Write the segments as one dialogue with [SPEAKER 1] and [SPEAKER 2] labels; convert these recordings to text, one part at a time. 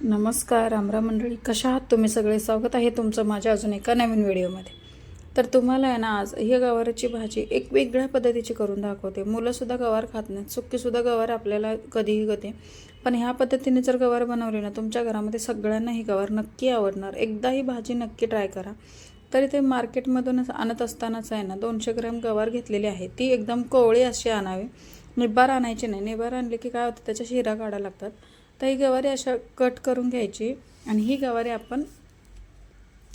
[SPEAKER 1] नमस्कार रामराम मंडळी कशा आहात तुम्ही सगळे? स्वागत आहे तुमचं माझ्या अजून एका नवीन व्हिडिओमध्ये. तर तुम्हाला आहे ना आज ही गवाराची भाजी एक वेगळ्या पद्धतीची करून दाखवते. मुलंसुद्धा गवार खात नाहीत सुक्कीसुद्धा गवार आपल्याला कधीही गते. पण ह्या पद्धतीने जर गवार बनवली ना तुमच्या घरामध्ये सगळ्यांना ही गवार नक्की आवडणार. एकदा ही भाजी नक्की ट्राय करा. तरी ते मार्केटमधूनच आणत असतानाच आहे ना दोनशे ग्रॅम गवार घेतलेली आहे. ती एकदम कोवळी अशी आणावी. निब्बार आणायची नाही. निब्बार आणली की काय होतं त्याच्या शिरा काढायला लागतात. तर ही गवारी अशा कट करून घ्यायची आणि ही गवारी आपण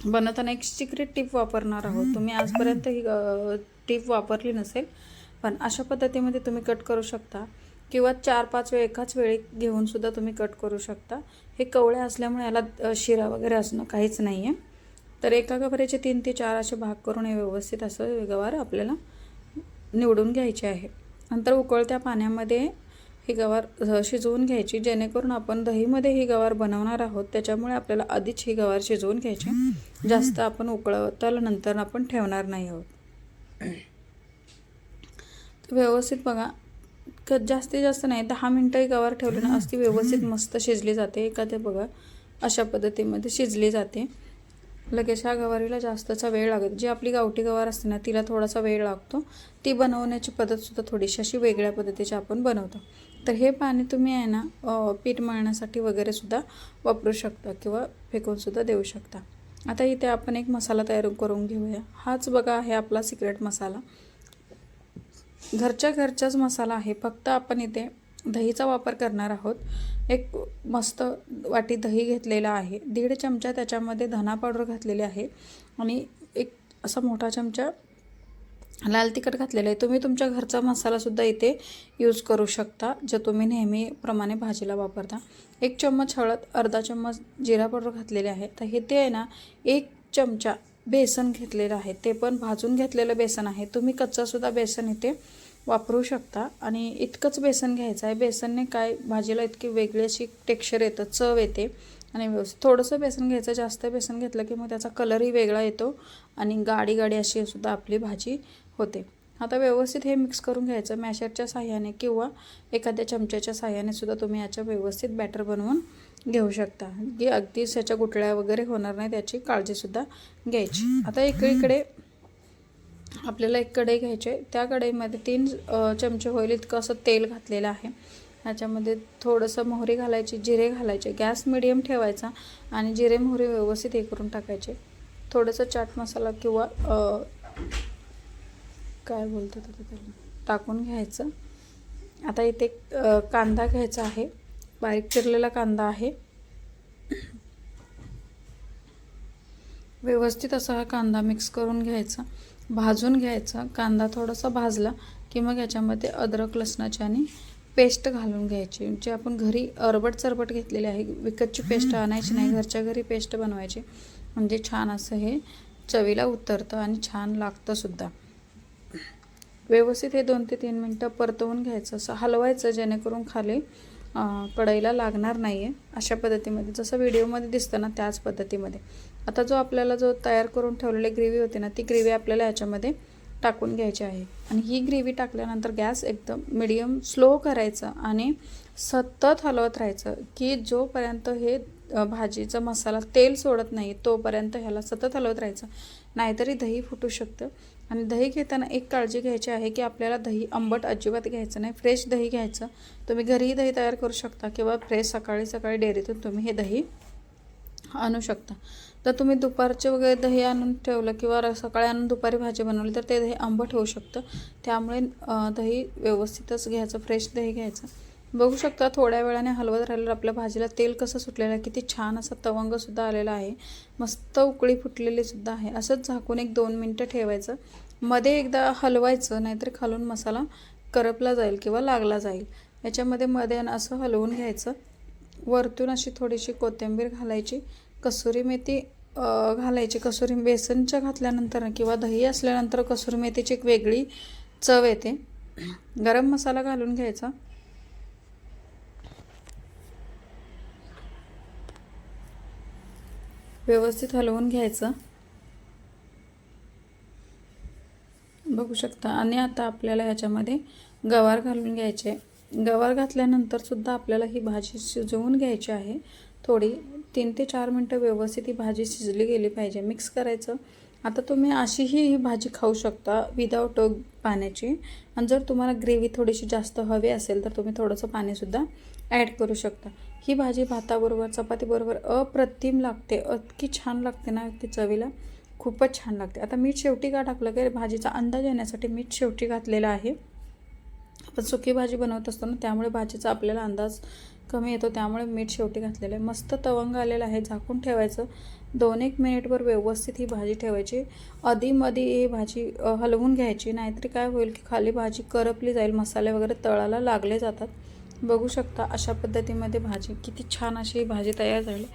[SPEAKER 1] बनवताना एक सिक्रेट टिप वापरणार आहोत. तुम्ही आजपर्यंत ही टिप वापरली नसेल पण अशा पद्धतीमध्ये तुम्ही कट करू शकता. किंवा चार पाच वेळ एकाच वेळी घेऊन सुद्धा तुम्ही कट करू शकता. हे कवळे असल्यामुळे याला शिरा वगैरे असणं काहीच नाही आहे तर एका गवारीचे तीन ते चार असे भाग करून हे व्यवस्थित असं गवार आपल्याला निवडून घ्यायचे आहे. नंतर उकळत्या पाण्यामध्ये ही गवार शिजवून घ्यायची. जेणेकरून आपण दहीमध्ये ही गवार बनवणार आहोत. त्याच्यामुळे आपल्याला आधीच ही गवार शिजवून घ्यायची. जास्त आपण उकळताल नंतर आपण ठेवणार नाही आहोत. तर व्यवस्थित बघा. क जास्तीत जास्त नाही दहा मिनटं ही गवार ठेवली ना असती व्यवस्थित मस्त शिजली जाते. एखाद्या बघा अशा पद्धतीमध्ये शिजली जाते. लगेच ह्या गवारीला जास्तचा वेळ लागत. जी आपली गावठी गवार असते ना तिला थोडासा वेळ लागतो. ती बनवण्याची पद्धतसुद्धा थोडीशी अशी वेगळ्या पद्धतीची आपण बनवतो. तर हे पाणी तुम्ही आहे ना पीठ मळण्यासाठी वगैरे सुद्धा वापरू शकता किंवा फेकूनसुद्धा देऊ शकता. आता इथे आपण एक मसाला तयार करून घेऊया. हाच बघा आहे आपला सिक्रेट मसाला. घरच्या घरचाच मसाला आहे. फक्त आपण इथे दहीचा वापर करणार आहोत. एक मस्त वाटी दही घेतलेला आहे. दीड चमचा त्याच्यामध्ये धना पावडर घातलेली आहे. आणि एक असा मोठा चमचा लाल तिखट घातलेलं आहे. तुम्ही तुमच्या घरचा मसालासुद्धा इथे यूज करू शकता जो तुम्ही नेहमीप्रमाणे भाजीला वापरता. एक चम्मच हळद अर्धा चम्मच जिरा पावडर घातलेले आहे. तर हे ते आहे ना एक चमचा बेसन घेतलेलं आहे. ते पण भाजून घेतलेलं बेसन आहे. तुम्ही कच्चासुद्धा बेसन इथे वापरू शकता. आणि इतकंच बेसन घ्यायचं आहे. बेसनने काय भाजीला इतकी वेगळी अशी टेक्स्चर येतं चव येते. आणि व्यवस्थित थोडंसं बेसन घ्यायचं जास्त बेसन घेतलं की मग त्याचा कलरही वेगळा येतो. आणि गाडी गाडी अशी सुद्धा आपली भाजी होते. आता व्यवस्थित हे मिक्स करून घ्यायचं. मॅशरच्या साह्याने किंवा एखाद्या चमच्याच्या साह्याने सुद्धा तुम्ही याच्या व्यवस्थित बॅटर बनवून घेऊ शकता. की अगदीच याच्या गुटळ्या वगैरे होणार नाही त्याची काळजीसुद्धा घ्यायची. आता इकडे आपल्याला एक कढई घ्यायची आहे. त्या कढईमध्ये तीन चमचे होईल इतकं असं तेल घातलेलं आहे. ह्याच्यामध्ये थोडंसं मोहरी घालायची जिरे घालायचे. गॅस मिडियम ठेवायचा आणि जिरे मोहरी व्यवस्थित हे करून टाकायचे. थोडंसं चाट मसाला किंवा काय बोलतात आता त्याला? टाकून घ्यायचं. आता इथे कांदा घ्यायचा आहे. बारीक चिरलेला कांदा आहे. व्यवस्थित असा हा कांदा मिक्स करून घ्यायचा. भाजून घ्यायचा कांदा थोडासा भाजला की मग याच्यामध्ये अद्रक लसणाची आणि पेस्ट घालून घ्यायची. जे आपण घरी अरबट चरबट घेतलेली आहे विकतची पेस्ट आणायची नाही घरच्या घरी पेस्ट बनवायची. म्हणजे छान असं हे चवीला उतरतं आणि छान लागतं सुद्धा. व्यवस्थित हे दोन ते तीन मिनटं परतवून घ्यायचं. असं हलवायचं जेणेकरून खाली कढईला लागणार नाही आहे अशा पद्धतीमध्ये जसं व्हिडिओमध्ये दिसतं ना त्याच पद्धतीमध्ये. आता जो आपल्याला जो तयार करून ठेवलेली ग्रेव्ही होती ना ती ग्रेव्ही आपल्याला ह्याच्यामध्ये टाकून घ्यायची आहे. आणि ही ग्रेव्ही टाकल्यानंतर गॅस एकदम मिडियम स्लो करायचं आणि सतत हलवत राहायचं की जोपर्यंत हे भाजीचा मसाला तेल सोडत नाही तोपर्यंत ह्याला सतत हलवत राहायचं. नाहीतरी दही फुटू शकतं. आणि दही घेताना एक काळजी घ्यायची आहे की आपल्याला दही आंबट अजिबात घ्यायचं नाही. फ्रेश दही घ्यायचं. तुम्ही घरीही दही तयार करू शकता किंवा फ्रेश सकाळी सकाळी डेअरीतून तुम्ही हे दही आणू शकता. तर तुम्ही दुपारचे वगैरे दही आणून ठेवलं किंवा र- सकाळी आणून दुपारी भाजी बनवली तर ते दही आंबट होऊ शकतं. त्यामुळे दही व्यवस्थितच घ्यायचं फ्रेश दही घ्यायचं. बघू शकता थोड्या वेळाने हलवत राहिल्यावर आपल्या भाजीला तेल कसं सुटलेलं आहे किती छान असा तवंगसुद्धा आलेला आहे. मस्त उकळी फुटलेली सुद्धा आहे. असंच झाकून एक दोन मिनटं ठेवायचं. मध्ये एकदा हलवायचं नाहीतर खालून मसाला करपला जाईल किंवा लागला जाईल. याच्यामध्ये मध्ये असं हलवून घ्यायचं. वरतून अशी थोडीशी कोथिंबीर घालायची. कसुरी मेथी घालायची. कसुरी बेसनच्या घातल्यानंतर किंवा दही असल्यानंतर कसुरी मेथीची एक वेगळी चव येते. गरम मसाला घालून घ्यायचा. व्यवस्थित हलवून घ्यायचं. बघू शकता. आणि आता आपल्याला ह्याच्यामध्ये गवार घालून घ्यायचे. गवार घातल्यानंतरसुद्धा आपल्याला ही भाजी शिजवून घ्यायची आहे. थोडी तीन ते चार मिनटं व्यवस्थित ही भाजी शिजली गेली पाहिजे. मिक्स करायचं. आता तुम्ही अशीही ही भाजी खाऊ शकता विदाऊट पाण्याची. आणि जर तुम्हाला ग्रेव्ही थोडीशी जास्त हवी असेल तर तुम्ही थोडंसं पाणीसुद्धा ॲड करू शकता. ही भाजी भाताबरोबर चपातीबरोबर अप्रतिम लागते. इतकी छान लागते ना ती चवीला? खूपच छान लागते. आता मीठ शेवटी का टाकलं की भाजीचा अंदाज येण्यासाठी मीठ शेवटी घातलेलं आहे. आपण सुकी भाजी बनवत असतो ना त्यामुळे भाजीचा आपल्याला अंदाज कमी येतो त्यामुळे मीठ शेवटी घातलेलं आहे. मस्त तवंग आलेलं आहे झाकून ठेवायचं. दोन एक मिनिटभर व्यवस्थित ही भाजी ठेवायची. अधीमधी ही भाजी हलवून घ्यायची. नाहीतरी काय होईल की खाली भाजी करपली जाईल मसाले वगैरे तळाला लागले जातात. बघू शकता अशा पद्धतीमध्ये भाजी. किती छान अशी ही भाजी तयार झाली.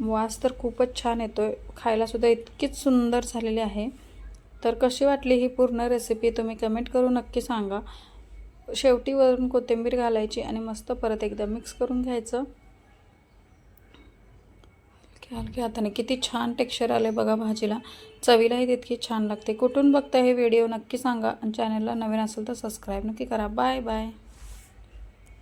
[SPEAKER 1] वास तर खूपच छान येतो आहे खायलासुद्धा इतकीच सुंदर झालेली आहे. तर कशी वाटली ही पूर्ण रेसिपी तुम्ही कमेंट करून नक्की सांगा. शेवटी वरून कोथिंबीर घालायची आणि मस्त परत एकदा मिक्स करून घ्यायचं. हलक्या हाताने किती छान टेक्स्चर आले बघा भाजीला. चवीलाही तितकी छान लागते. कुठून बघता हे व्हिडिओ नक्की सांगा. आणि चॅनलला नवीन असेल तर सबस्क्राईब नक्की करा. Bye bye